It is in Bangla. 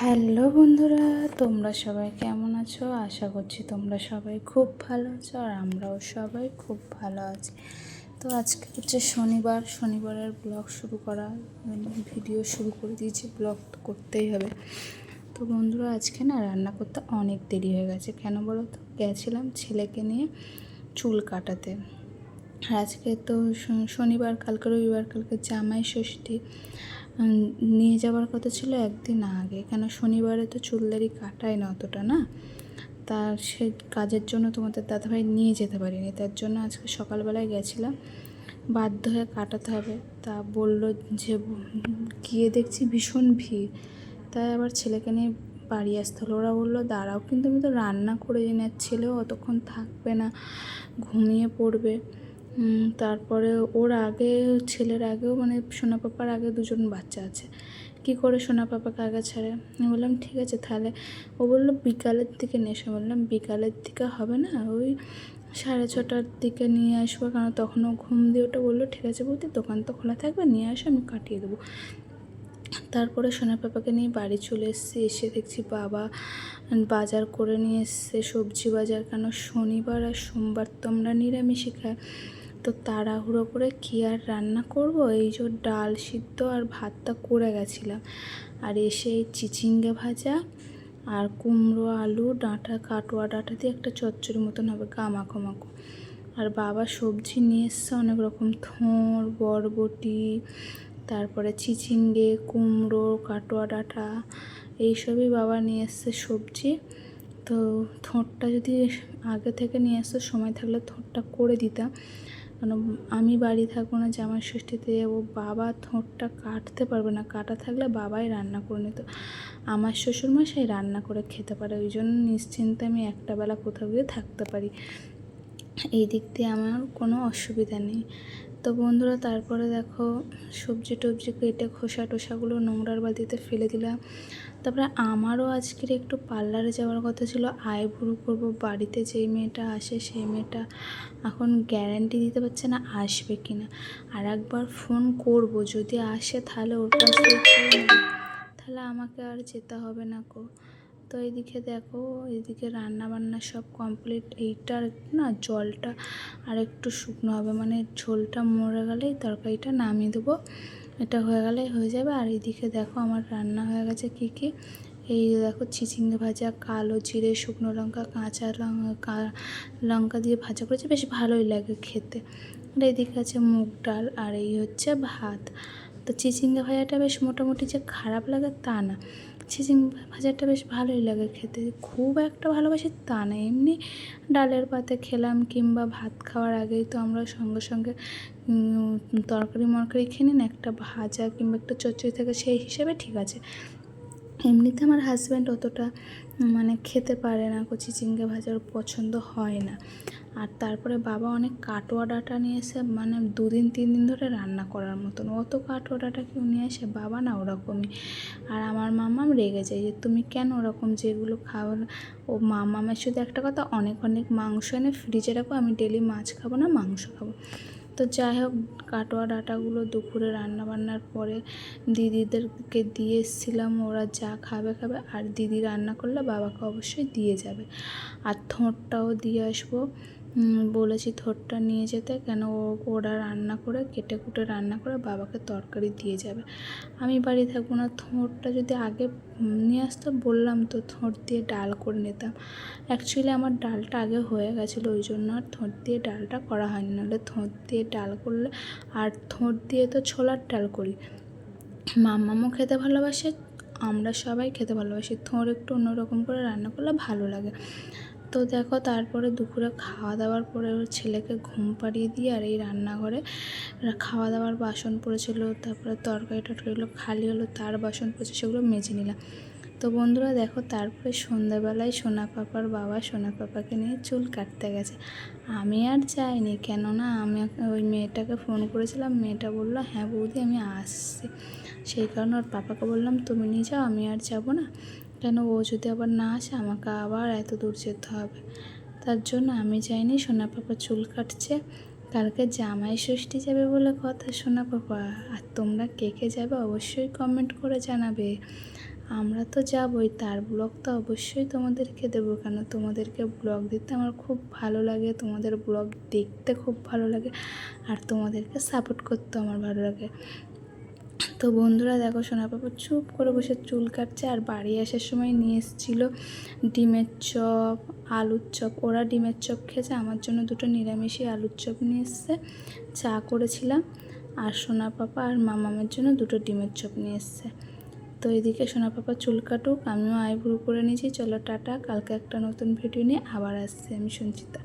হ্যালো বন্ধুরা, তোমরা সবাই কেমন আছো? আশা করছি তোমরা সবাই খুব ভালো আছো আর আমরাও সবাই খুব ভালো আছি। তো আজকে হচ্ছে শনিবার, শনিবারের ব্লগ শুরু করা ভিডিও শুরু করে দিয়েছি, ব্লগ তো করতেই হবে। তো বন্ধুরা, আজকে না রান্না করতে অনেক দেরি হয়ে গেছে। কেন বলো তো? গেছিলাম ছেলেকে নিয়ে চুল কাটাতে। আর আজকে তো শনিবার, কালকে রবিবার, কালকে জামাই ষষ্ঠী। নিয়ে যাওয়ার কথা ছিল একদিন আগে। কেন শনিবারে তো চুলদারি কাটায় না অতটা, না? তার সে কাজের জন্য তোমাদের দাদাভাই নিয়ে যেতে পারিনি। তার জন্য আজকে সকালবেলায় গেছিলাম। বাধ্য হয়ে কাটাতে হবে। তা বলল যে, গিয়ে দেখছি ভীষণ ভিড়। তাই আবার ছেলেকে নিয়ে বাড়ি আসতে হলো। ওরা বলল, দাঁড়াও, কিন্তু আমি তো রান্না করে দিই না ছেলেও অতক্ষণ থাকবে না, ঘুমিয়ে পড়বে। তারপরে ওর আগে, ছেলের আগেও মানে সোনা পাপার আগে দুজন বাচ্চা আছে। কি করে সোনা পাপাকে আগে ছাড়ে? আমি বললাম, ঠিক আছে, তাহলে। ও বলল, বিকালের দিকে নিয়ে এসো। বললাম, বিকালের দিকে হবে না? ওই সাড়ে ছটার দিকে নিয়ে আসব। কারণ তখনও ঘুম দিয়ে ওটা বলল, ঠিক আছে বলতে দোকান তো খোলা থাকবে, নিয়ে আসো, আমি কাটিয়ে দেবো। তারপরে সোনা পাপাকে নিয়ে বাড়ি চলে এসেছি। এসে দেখছি বাবা বাজার করে নিয়ে এসছে, সবজি বাজার। কেন? শনিবার আর সোমবার তো আমরা নিরামিষই খাই। তো তাড়াহুড়ো করে কী আর রান্না করব? এই যে ডাল সিদ্ধ আর ভাতটা করে গেছিলাম। আর এসে চিচিঙ্গে ভাজা আর কুমড়ো আলু, ডাঁটা, কাটোয়া ডাঁটা দিয়ে একটা চচ্চড়ি মতন হবে মাখো মাখো আর বাবা সবজি নিয়ে এসছে অনেক রকম থোঁড় বরবটি, তারপরে চিচিঙ্গে, কুমড়ো, কাটোয়া ডাঁটা, এইসবই বাবা নিয়ে এসছে সবজি। তো থোঁটটা যদি আগে থেকে নিয়ে আসতো সময় থাকলে থোঁটটা করে দিতাম। কারণ আমি বাড়ি থাকব না, জামাই ষষ্ঠীতে যাব, বাবা ঠোঁটটা কাটতে পারবে না। কাটা থাকলে বাবাই রান্না করে নিত। আমার শ্বশুরমশাই রান্না করে খেতে পারে, ওই জন্য নিশ্চিন্তে আমি একটা বেলা কোথাও গিয়ে থাকতে পারি। এই দিক দিয়ে আমার কোনো অসুবিধা নেই। তো বন্ধুরা, তারপরে দেখো সবজি টবজি কেটে খোসা টোসাগুলো নোংরার বালতিতে ফেলে দিলাম। তারপরে আমারও আজকের একটু পার্লারে যাওয়ার কথা ছিল। আইব্রু করব, বাড়িতে যেই মেয়েটা আসে সেই মেয়েটা এখন গ্যারান্টি দিতে পারছে না আসবে কি না। আর একবার ফোন করব, যদি আসে তাহলে ওর কাছ। তাহলে আমাকে আর যেতে হবে না কো তো এইদিকে দেখো এইদিকে রান্না বান্না সব কমপ্লিট এইটার না জলটা আর একটু শুকনো হবে মানে ঝোলটা মরে গেলেই তরকারিটা নামিয়ে দেবো। এটা হয়ে গেলে হয়ে যাবে। আর এইদিকে দেখো আমার রান্না হয়ে গেছে কী কী? এই দেখো চিচিঙ্গে ভাজা, কালো জিরে, শুকনো লঙ্কা, কাঁচা লঙ্কা লঙ্কা দিয়ে ভাজা করেছে, বেশ ভালোই লাগে খেতে। আর এইদিকে আছে মুগ ডাল, আর এই হচ্ছে ভাত। তো চিচিঙ্গা ভাজাটা বেশ মোটামুটি যে খারাপ লাগে তা না। চিচিঙ্গা ভাজাটা বেশ ভালোই লাগে খেতে। খুব একটা ভালোবাসি তা না। এমনি ডালের পাতে খেলাম কিংবা ভাত খাওয়ার আগেই তো আমরা সঙ্গে সঙ্গে তরকারি মরকারি খেয়ে নিন, একটা ভাজা কিংবা একটা চচ্চড়ি থাকে সেই হিসেবে ঠিক আছে। এমনিতে আমার হাজব্যান্ড অতটা মানে খেতে পারে না, কচি চিংড়ি ভাজা ওর পছন্দ হয় না। আর তারপরে বাবা অনেক কাটোয়া ডাটা নিয়ে এসে মানে দুদিন তিন দিন ধরে রান্না করার মতন। অত কাটোয়া ডাটা কেউ নিয়ে আসে, বাবা না ওরকমই। আর আমার মামাম রেগে যায় যে, তুমি কেন ওরকম যেগুলো না? ও মামামের শুধু একটা কথা, অনেক অনেক মাংস এনে ফ্রিজে রাখো, আমি ডেলি মাছ খাব না, মাংস খাব। তো যাই হোক, কাটোয়া ডাটাগুলো দুপুরে রান্না বান্নার পরে দিদিদেরকে দিয়ে এসেছিলাম। ওরা যা খাবে খাবে, আর দিদি রান্না করলে বাবাকে অবশ্যই দিয়ে যাবে। আর থোঁটটাও দিয়ে আসব। বলেছি থোঁটটা নিয়ে যেতে, কেন ও, ওরা রান্না করে, কেটে কুটে রান্না করে বাবাকে তরকারি দিয়ে যাবে। আমি বাড়ি থাকব না, থোঁটটা যদি আগে নিয়ে আসতো বললাম তো থোঁট দিয়ে ডাল করে নিতাম। অ্যাকচুয়ালি আমার ডালটা আগে হয়ে গেছিল, ওই জন্য আর থোঁট দিয়ে ডালটা করা হয়নি। নাহলে থোঁট দিয়ে ডাল করলে, আর থোঁট দিয়ে তো ছোলার ডাল করি। মামামও খেতে ভালোবাসে, আমরা সবাই খেতে ভালোবাসি। থোঁড় একটু অন্যরকম করে রান্না করলে ভালো লাগে। তো দেখো তারপরে দুপুরে খাওয়া দাওয়ার পরে ওর ছেলেকে ঘুম পাড়িয়ে দিয়ে আর এই রান্নাঘরে খাওয়া দাওয়ার বাসন পড়েছিল, তারপরে তরকারি টরকারিগুলো খালি হলো, তার বাসন পড়েছে, সেগুলো মেজে নিলাম। তো বন্ধুরা দেখো তারপরে সন্ধ্যাবেলায় সোনা পাপার বাবা সোনা পাপাকে নিয়ে চুল কাটতে গেছে। আমি আর যাইনি, কেননা আমি ওই মেয়েটাকে ফোন করেছিলাম, মেয়েটা বলল হ্যাঁ বৌদি, আমি আসছি। সেই কারণে ওর পাপাকে বললাম, তুমি নিয়ে যাও, আমি আর যাব না। কেন ও যদি আবার না আসে, আমাকে আবার এত দূর যেতে হবে? তার জন্য আমি যাইনি। সোনা পাপা চুল কাটছে। কালকে জামাই ষষ্ঠী যাবে বলে কথা। সোনা পাপা, আর তোমরা কে কে যাবে অবশ্যই কমেন্ট করে জানাবে। আমরা তো যাবই। তার ব্লগ তো অবশ্যই তোমাদেরকে দেবো। কেন তোমাদেরকে ব্লগ দিতে আমার খুব ভালো লাগে। তোমাদের ব্লগ দেখতে খুব ভালো লাগে। আর তোমাদেরকে সাপোর্ট করতে আমার ভালো লাগে। তো বন্ধুরা দেখো সোনা পাপা চুপ করে বসে চুল কাটছে আর বাড়ি আসার সময় নিয়ে এসেছিল ডিমের চপ, আলুর চপ। ওরা ডিমের চপ খেয়েছে, আমার জন্য দুটো নিরামিষই আলুর চপ নিয়ে এসছে। চা করেছিলাম আর সোনা পাপা আর মামামের জন্য দুটো ডিমের চপ নিয়ে এসছে। তো এদিকে সোনা পাপা চুল কাটুক, আমিও আইব্রু করে নিয়েছি। চলো টাটা, কালকে একটা নতুন ভিডিও নিয়ে আবার আসছি আমি সঞ্চিতা।